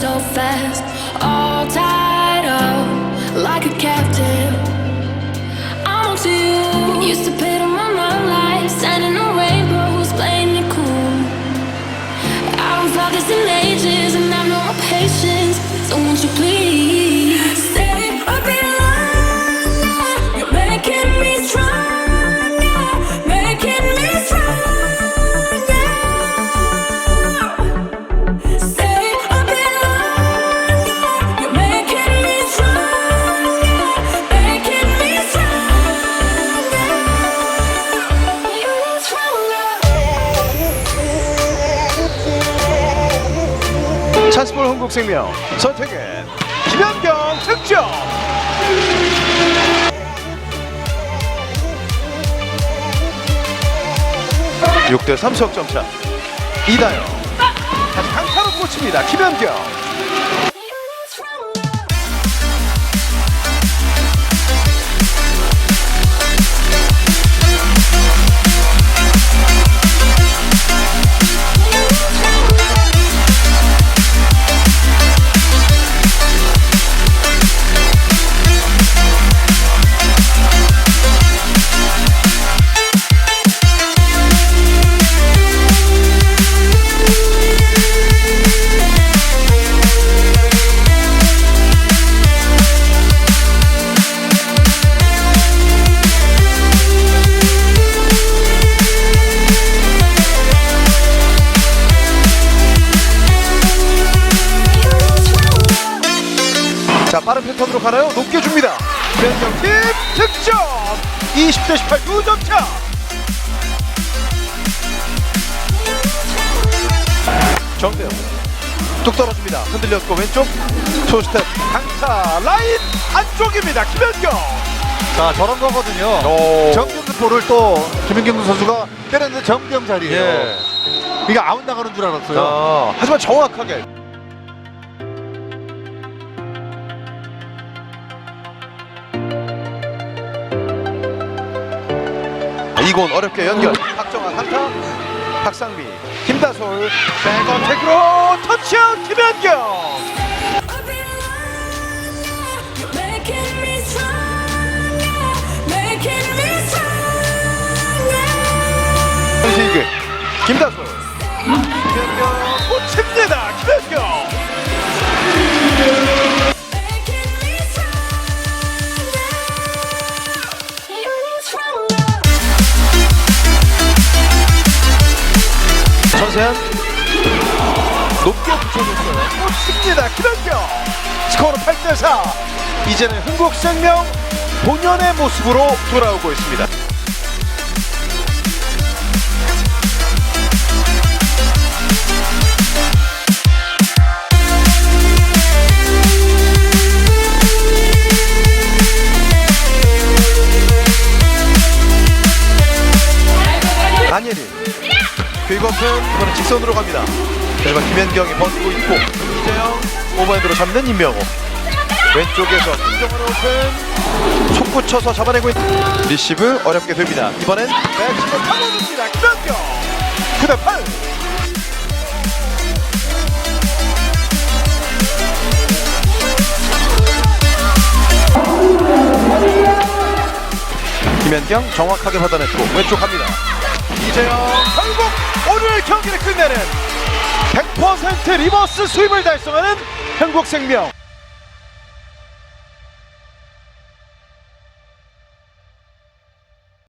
so fast. All tied up like a captive. I'm on to you. Used to to my life, 찬스볼 한국생명 선택은 김현경 득점. 6대 3 석점차. 이다영. 다시 강타로 꽂힙니다. 김현경 빠른 패턴으로 가나요? 높게 줍니다 김현경 팀 득점 20대 18 2점 차 정대영 뚝 떨어집니다 흔들렸고 왼쪽 투스텝 강타 라인 안쪽입니다 김현경 자 저런 거거든요. 오. 정경수포를 또 김민경 선수가 때렸는데 정경 자리예요. 예. 이게 아웃 나가는 줄 알았어요. 아, 하지만 정확하게 이곤 어렵게 연결. 박정환 한타 박상미 김다솔 백어택으로 터치아웃 김현경. 김다솔 김현경 전세현 높게 붙여줬어요. 꽂힙니다. 김현경. 스코어는 8대4 이제는 흥국생명 본연의 모습으로 돌아오고 있습니다 긁어픈 이번엔 직선으로 갑니다. 자, 이번 김현경이 버티고 있고 이재영 오버핸드로 잡는 임명호. 왼쪽에서 김정환 오픈. 속 붙여서 잡아내고 있는 리시브 어렵게 됩니다. 이번엔 백시브 파고듭니다. 김현경 9대 8 김현경 정확하게 받아냈고 왼쪽 갑니다 이재영 결국 오늘 경기를 끝내는 100% 리버스 수입을 달성하는 한국생명